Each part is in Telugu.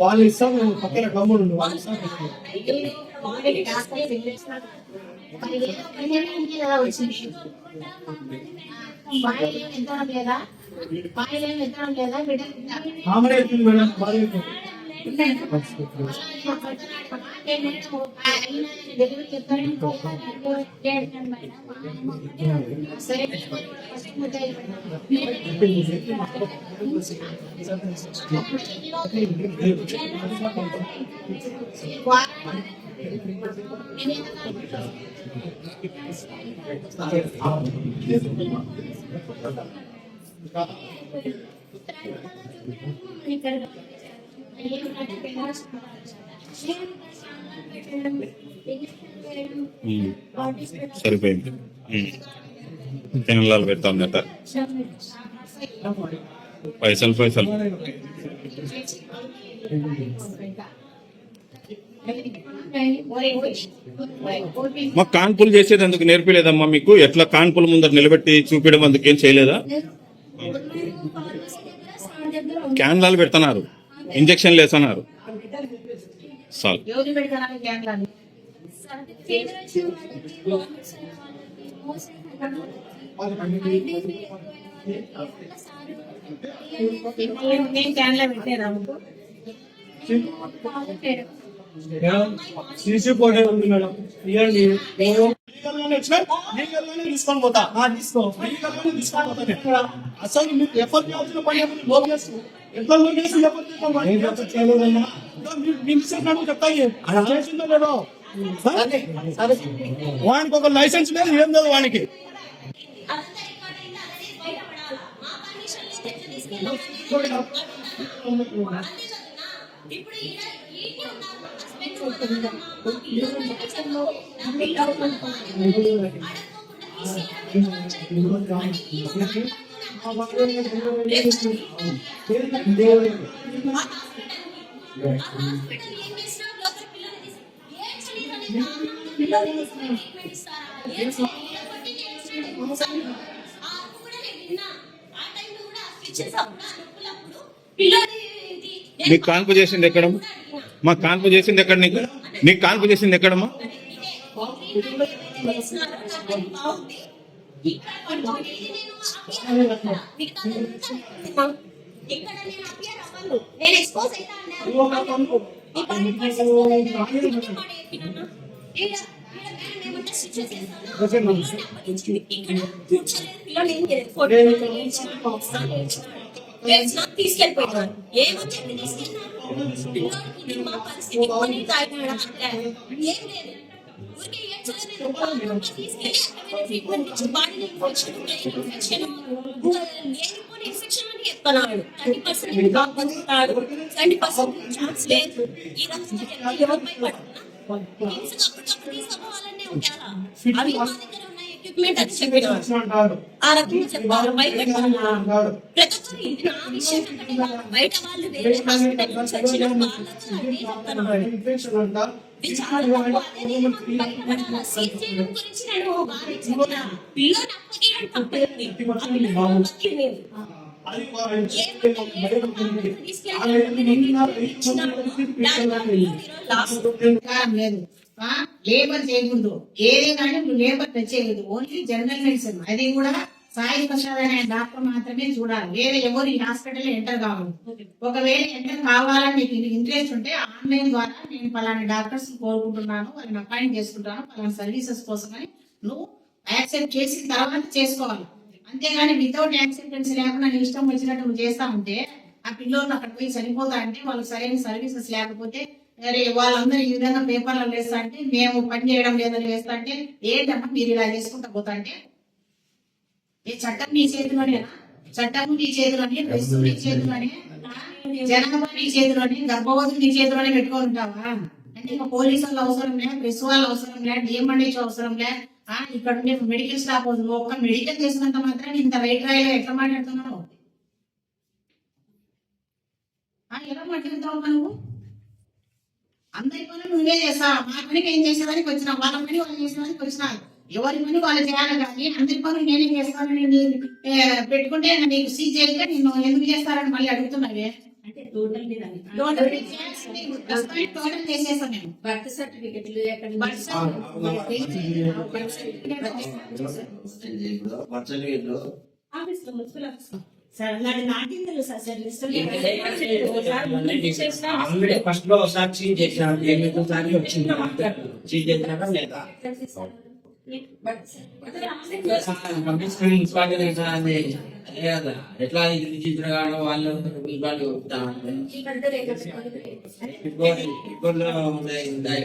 వాళ్ళు ఇస్తాం పక్కన గమ్మున ఉండు. వాళ్ళు ఇస్తాం వాళ్ళకి డాక్టర్ వెళ్ళేసినారు. ఆమెనే చెప్పింది సరిపోయింది తినలాలు పెడతాందట పైసలు పైసలు మా కాన్పులు చేసేది అందుకు నేర్పిలేదమ్మా మీకు. ఎట్లా కాన్పుల ముందర నిలబెట్టి చూపించడం అందుకు ఏం చేయలేదా? క్యాన్లాలు పెడుతున్నారు. ఇంజక్షన్లు వేస్తున్నారు. క్యాన్లో పెట్టారా మేడం సీసీ ఫోటో ఉంది మేడం. ఇవ్వండి లీగల్ గానే వచ్చినా లీగల్ గానే తీసుకొని పోతా. ఆ, తీసుకో. లీగల్ గానే తీసుకొని పోతా. నేను. అసలు మీకు ఎఫర్ట్ చేయాల్సిన పని ఏమి లో కేసు ఎంత లో కేసు ఎఫర్ట్ చేస్తాం మీ మిస్టేక్ చెప్తా చేసిందో లేదో? సరే? వానికి ఒక లైసెన్స్ లేదు ఏం లేదు వానికి. మీకు కాన్పు చేసింది ఎక్కడమ్మా మా కాన్పు చేసింది ఎక్కడ నీకు నీకు కాన్పు చేసింది ఎక్కడమ్మా నేను ఎక్స్పోజ్ తీసుకెళ్ళిపోయినాను ఏమొచ్చింది తీసుకెళ్ళినాను మా పరిస్థితి కొని తాగినాడా ఏం లేదు ఊరికే ఏడ్చలేదు తీసుకెళ్ళి ట్రీట్మెంట్ ఇచ్చి బాడీ ఇన్ఫెక్షన్ బ్రెయిన్ ఇన్ఫెక్షన్ ఏరుకొని ఇన్ఫెక్షన్ అని చెప్తున్నాడు థర్టీ పర్సెంట్ కాపాడుతాడు థర్టీ పర్సెంట్ ఛాన్స్ లేదు ఈ రోజు ఎవరు భయపడుతున్నా అప్పటికప్పుడు తీసుకోవాలనే ఉంటారా అవి మా దగ్గర ఉన్న ఎక్విప్మెంట్ అది చెప్పినాడు ఆ రకంగా చెప్పాలి భయపెట్టాలి ప్రతి ఒక్కరు నా విషయం. బయట వాళ్ళు వేరే హాస్పిటల్ నుంచి వచ్చిన లేదు. లేబర్ చేయకూడదు. ఏది కానీ నువ్వు లేబర్ చేయకూడదు. ఓన్లీ జనరల్ మెడిసిన్ అది కూడా సాయి ప్రసాద్ అనే డాక్టర్ మాత్రమే చూడాలి. వేరే ఎవరు ఈ హాస్పిటల్ ఎంటర్ కావాలి ఒకవేళ ఎంటర్ కావాలని నీకు ఇంట్రెస్ట్ ఉంటే ఆన్లైన్ ద్వారా నేను పలానా డాక్టర్స్ కోరుకుంటున్నాను. వాళ్ళని అపాయింట్ చేసుకుంటాను. పలానా సర్వీసెస్ కోసమని నువ్వు యాక్సెప్ట్ చేసిన తర్వాత చేసుకోవాలి. అంతేగాని వితౌట్ యాక్సెప్టెన్స్ లేకుండా నీ ఇష్టం వచ్చినట్టు నువ్వు చేస్తా ఉంటే ఆ పిల్లలు అక్కడ పోయి చనిపోతా అంటే వాళ్ళకి సరైన సర్వీసెస్ లేకపోతే అరే వాళ్ళందరూ ఈ విధంగా పేపర్లలో వేస్తా అంటే మేము పని చేయడం లేదని వేస్తా అంటే ఏంటమ్మా మీరు ఇలా చేసుకుంటా పోతా అంటే ఏ చట్టం నీ చేతిలోనేనా? చట్టం నీ చేతిలోనే ప్రెస్ నీ చేతిలోనే జనాభా నీ చేతిలోనే గర్భవతులు నీ చేతిలోనే పెట్టుకొని ఉంటావా? అంటే ఇంకా పోలీసు వాళ్ళు అవసరం లే ప్రెస్ వాళ్ళు అవసరం లే డిఎంఎండ్హెచ్ అవసరం లే ఆ, ఇక్కడ ఉండే మెడికల్ స్టాఫ్ వద్దు. ఒక్క మెడికల్ చేసినంత మాత్రం ఇంత రైట్ రాయలో ఎట్లా మాట్లాడుతున్నావు? ఎలా మాట్లాడుతావు నువ్వు? అందరి పనులు నువ్వే చేస్తావు? మా పనికి ఏం చేసేదానికి వచ్చినా వాళ్ళ పని వాళ్ళు చేసేదానికి వచ్చినా ఎవరి పని వాళ్ళు చేయాలి కానీ అందరి పనులు నేనే చేస్తానని నీ- ఏ, పెట్టుకుంటే నీకు సీజ్ చేయక నిన్ను ఎందుకు చేస్తారని మళ్ళీ అడుగుతున్నావే? అంటే టోటల్. టోటల్ నేను బర్త్ సర్టిఫికెట్లు సర్టిఫికేట్. Birth certificate. ఆఫీస్లో మున్సిపల్ ఆఫీస్. ఫస్ట్లో? ఒకసారి చీజ్ చేసిన ఎనిమిది సార్లు వచ్చింది? చీజ్ చేసినాక లేదా ఎట్లా ఇది రిజిస్టర్ కావడం వాళ్ళు వాళ్ళు ఉన్నాయి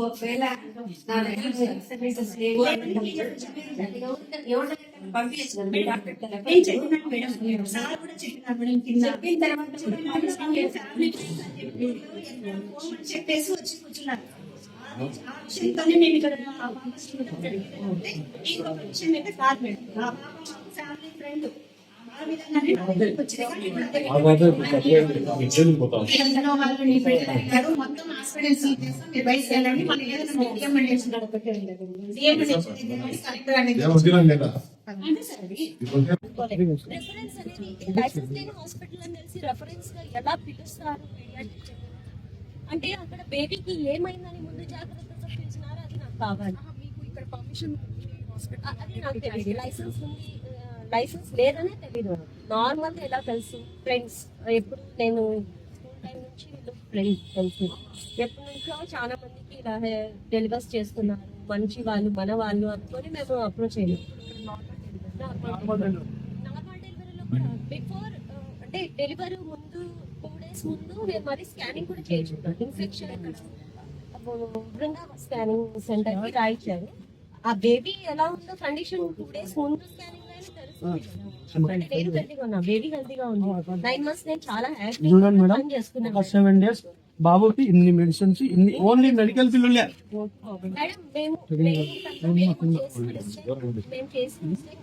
ఒకవేళ నా చెప్పిన తర్వాత చెప్పేసి వచ్చి కూర్చున్నారు. విషయంతోనే మేము ఇక్కడ ఇంకొక విషయం అయితే కాదు మేడం ఫ్యామిలీ ఫ్రెండ్ మొత్తం హాస్పిటల్ సీట్ చేస్తాం మీరు బయటకు వెళ్ళండి మళ్ళీ ఏదైనా రికమెండేషన్ కరెక్ట్ అనేది అంటే సార్ అది రెఫరెన్స్ అనేది లైసెన్స్ లేని హాస్పిటల్ అని తెలిసి రెఫరెన్స్గా ఎలా పిలుస్తారు pediatric? అంటే అక్కడ బేబీకి ఏమైందని ముందు జాగ్రత్తగా పిలిచినారు అది నాకు కావాలి మీకు ఇక్కడ పర్మిషన్ అ- అది నాకు తెలియదు లైసెన్స్ ఉంది లైసెన్స్ లేదనే తెలియదు నార్మల్ ఎలా తెలుసు? ఫ్రెండ్స్ ఎప్పుడు నేను స్కూల్ టైం నుంచి వీళ్ళు ఫ్రెండ్స్ తెలుసు. ఎప్పటి నుంచో చాలా మందికి ఇలా డెలివర్స్ చేస్తున్నారు. మంచి వాళ్ళు మన వాళ్ళు అనుకొని మేము అప్రోచ్ అయ్యాము నార్మల్ డెలివరీలో కూడా బిఫోర్ uh, అంటే డెలివరీ ముందు టూ డేస్ ముందు మేము మరి స్కానింగ్ కూడా చేయించుకున్నాం. ఇన్ఫెక్షన్ బృందావన్ స్కానింగ్ సెంటర్కి రాయించారు. ఆ బేబీ ఎలా ఉందో కండిషన్ టూ డేస్ ముందు స్కానింగ్ నేను హెల్తీగా బేబీ హెల్తీగా ఉంది. నైన్ మంత్స్ నేను చాలా చూడండి మేడం. హ్యాపీ ఒక సెవెన్ డేస్ బాబుకి ఇన్ని మెడిసిన్స్ ఇన్ని ఓన్లీ మెడికల్ బిల్లులే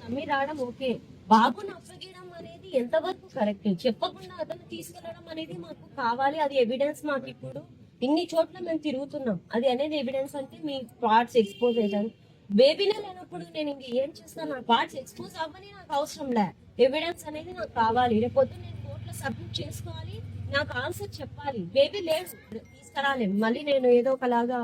నమ్మి రావడం ఓకే. బాబుని అప్పగీయడం అనేది ఎంతవరకు కరెక్ట్ చెప్పకుండా అతను తీసుకెళ్ళడం అనేది మాకు కావాలి. అది ఎవిడెన్స్ మాకు ఇప్పుడు ఇన్ని చోట్ల మేము తిరుగుతున్నాం. అది అనేది ఎవిడెన్స్ అంటే మీ పార్ట్స్ ఎక్స్పోజ్ అవుతారు. బేబీనే లేనప్పుడు నేను ఇంక ఏం చేస్తాను నా పార్ట్స్ ఎక్స్పోజ్ అవ్వని నాకు అవసరం లే. ఎవిడెన్స్ అనేది నాకు కావాలి. రేపు పొద్దున్న నేను కోర్టులో సబ్మిట్ చేసుకోవాలి. నాకు ఆన్సర్ చెప్పాలి. బేబీ లేడు తీసుకురాలేము మళ్ళీ నేను ఏదో ఒకలాగా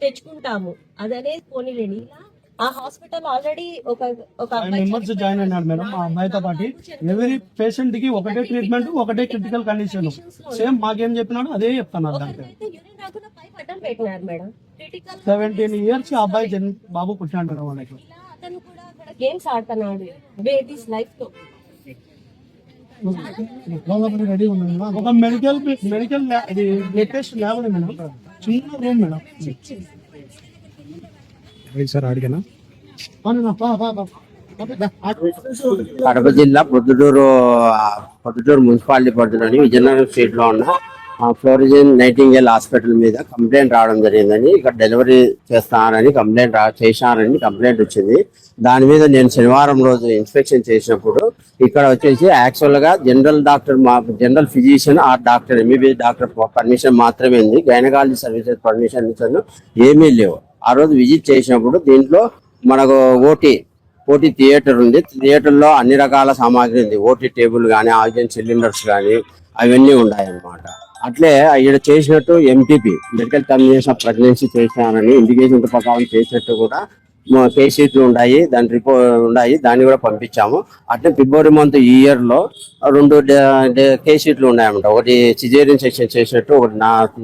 తెచ్చుకుంటాము. అదనేది పోనీలేని ఇలా ఆ హాస్పిటల్ ఆల్రెడీ ఒక ఒక మెంబర్స్. జాయిన్ అయినారు మేడం మా అమ్మాయితో పాటు. ఎవరి పేషెంట్కి ఒకటే ట్రీట్మెంట్ ఒకటే క్రిటికల్ కండిషన్ సేమ్ మాకేం చెప్పినాడు అదే యూరిన్ రాకుండా బటన్ పెట్టినారు మేడం. సెవెంటీన్ ఇయర్స్ అబ్బాయి జన్ బాబు పుట్టినాడు మేడం వాళ్ళకి అతను కూడా అక్కడ గేమ్స్ ఆడుతున్నాడు. బేబీస్ లైఫ్తో ఒక మెడికల్ మెడికల్ ఇది బ్లడ్ టెస్ట్ ల్యాబ్ ఉంది మేడం. చిన్న రూమ్ మేడం. సార్ అడిగానా కడప జిల్లా పొద్దుటూరు పొద్దుటూరు మున్సిపాలిటీ పరిధిలోని విజయనగరం స్ట్రీట్లో ఉన్న ఫ్లోరిజన్ నైటింగేల్ హాస్పిటల్ మీద కంప్లైంట్ రావడం జరిగిందని ఇక్కడ డెలివరీ చేస్తానని కంప్లైంట్ రా చేశానని కంప్లైంట్ వచ్చింది. దాని మీద నేను శనివారం రోజు ఇన్స్పెక్షన్ చేసినప్పుడు ఇక్కడ వచ్చేసి యాక్చువల్గా జనరల్ డాక్టర్ మా జనరల్ ఫిజిషియన్ ఆ డాక్టర్ ఎంబీబీఎస్ డాక్టర్ పర్మిషన్ మాత్రమే ఉంది. గైనకాలజీ సర్వీసెస్ పర్మిషన్ ఏమీ లేవు. ఆ రోజు విజిట్ చేసినప్పుడు దీంట్లో మనకు ఓటీ ఓటీ థియేటర్ ఉంది. థియేటర్లో అన్ని రకాల సామాగ్రి ఉంది. ఓటీ టేబుల్ కానీ ఆక్సిజన్ సిలిండర్స్ కానీ అవన్నీ ఉన్నాయన్నమాట. అట్లే ఈడ చేసినట్టు ఎంటీపీ మెడికల్ కమ్యూనికేషన్ ప్రెగ్నెన్సీ చేశానని ఇండికేషన్ ప్రకారం చేసినట్టు కూడా మా షీట్లు ఉన్నాయి దాని రిపోర్ట్ ఉన్నాయి దాన్ని కూడా పంపించాము. అట్లే ఫిబ్రవరి మంత్ ఈ ఇయర్లో రెండు కేసీట్లు ఉన్నాయన్నమాట. ఒకటి సిజేరియన్ సెక్షన్ చేసినట్టు ఒకటి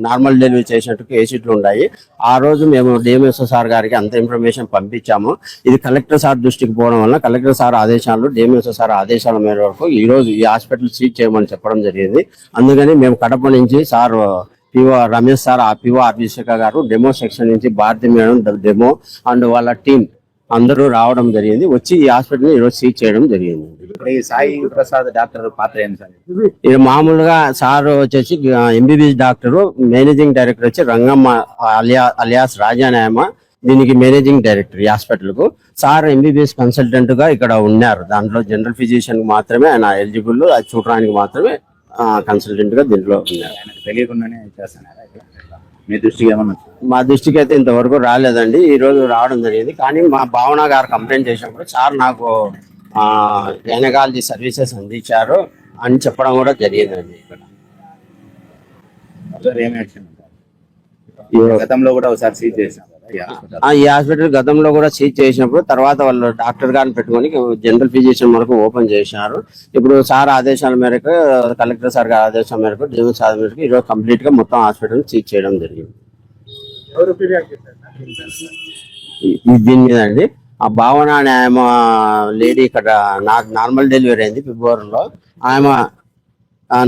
నార్మల్ డెలివరీ చేసినట్టు కేసీట్లు ఉన్నాయి ఆ రోజు మేము డిఎంఎస్ఓ సార్ గారికి అంత ఇన్ఫర్మేషన్ పంపించాము. ఇది కలెక్టర్ సార్ దృష్టికి పోవడం వల్ల కలెక్టర్ సార్ ఆదేశాలు డిఎంఎస్ఓ సార్ ఆదేశాల మేరకు ఈ రోజు ఈ హాస్పిటల్ సీజ్ చేయమని చెప్పడం జరిగింది. అందుకని మేము కడప నుంచి సార్ పిఓ రమేష్ సార్ ఆ పిఓ అభిషేక గారు డెమో సెక్షన్ నుంచి భారతి మేడం డెమో అండ్ వాళ్ళ టీం అందరూ రావడం జరిగింది. వచ్చి ఈ హాస్పిటల్ ఈ రోజు సీజ్ చేయడం జరిగింది. సాయి ప్రసాద్ డాక్టర్ పాత్ర ఏంటి సార్? ఇది మామూలుగా సార్ వచ్చేసి ఎంబీబీఎస్ డాక్టర్ మేనేజింగ్ డైరెక్టర్ వచ్చి రంగమ్మ అలియా అలియాస్ రాజానాయమ దీనికి మేనేజింగ్ డైరెక్టర్ ఈ హాస్పిటల్కు. సార్ ఎంబీబీఎస్ కన్సల్టెంట్గా ఇక్కడ ఉన్నారు. దాంట్లో జనరల్ ఫిజిషియన్ మాత్రమే ఆయన ఎలిజిబుల్ అది చూడడానికి మాత్రమే కన్సల్టెంట్గా దీంట్లో ఉన్నారు. తెలియకుండానే. మీ దృష్టికి ఏమన్నా? మా దృష్టికి అయితే ఇంతవరకు రాలేదండి. ఈ రోజు రావడం జరిగింది. కానీ మా భావన గారు కంప్లైంట్ చేసినప్పుడు సార్ నాకు గైనకాలజీ సర్వీసెస్ అందించారు అని చెప్పడం కూడా జరిగిందండి. ఇక్కడ గతంలో కూడా ఒకసారి సీజ్ చేశాం. కదా ఈ హాస్పిటల్ ఆ, ఈ హాస్పిటల్ గతంలో కూడా సీజ్ చేసినప్పుడు తర్వాత వాళ్ళు డాక్టర్ గారిని పెట్టుకొని జనరల్ ఫిజిషియన్ వరకు ఓపెన్ చేసినారు ఇప్పుడు సార్ ఆదేశాల మేరకు కలెక్టర్ సార్ గారి ఆదేశాల మేరకు డిఎం సార్ మేరకు ఈరోజు కంప్లీట్గా మొత్తం హాస్పిటల్ సీజ్ చేయడం జరిగింది. దీని మీద అండి. ఆ భావన అనే ఆమె లేడీ ఇక్కడ నాకు నార్మల్ డెలివరీ అయింది ఫిబ్రవరిలో. ఆమె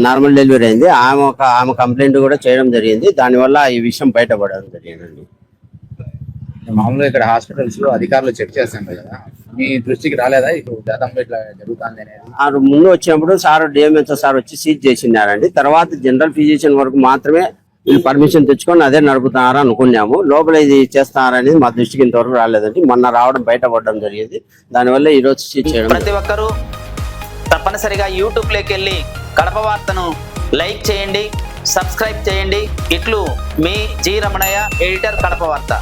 నార్మల్ డెలివరీ అయింది. ఆమె ఒక ఆమె కంప్లైంట్ కూడా చేయడం జరిగింది. దానివల్ల ఈ విషయం బయటపడడం జరిగిందండి. మామూలుగా ఇక్కడ హాస్పిటల్స్లో అధికారులు చెక్ చేస్తుంటారు కదా. మీ దృష్టికి రాలేదా? ఇప్పుడు గతంలో ఇట్లా జరుగుతుంది అనేది. ఆ ముందు వచ్చినప్పుడు సార్ డిఎంహెచ్ఓ సార్ వచ్చి సీజ్ చేసినారండి తర్వాత జనరల్ ఫిజిషియన్ వరకు మాత్రమే వీళ్ళు పర్మిషన్ తెచ్చుకొని అదే నడుపుతున్నారా అనుకున్నాము. లోపల ఇది చేస్తున్నారనేది మా దృష్టికి ఇంతవరకు రాలేదండి. మొన్న రావడం బయటపడడం జరిగింది. దానివల్ల ఈ రోజు సీజ్ చేయడం ప్రతి ఒక్కరూ తప్పనిసరిగా యూట్యూబ్లోకి వెళ్ళి కడప వార్తను లైక్ చేయండి సబ్స్క్రైబ్ చేయండి. ఇట్లు మీ జి రమణయ్య ఎడిటర్ కడప వార్త.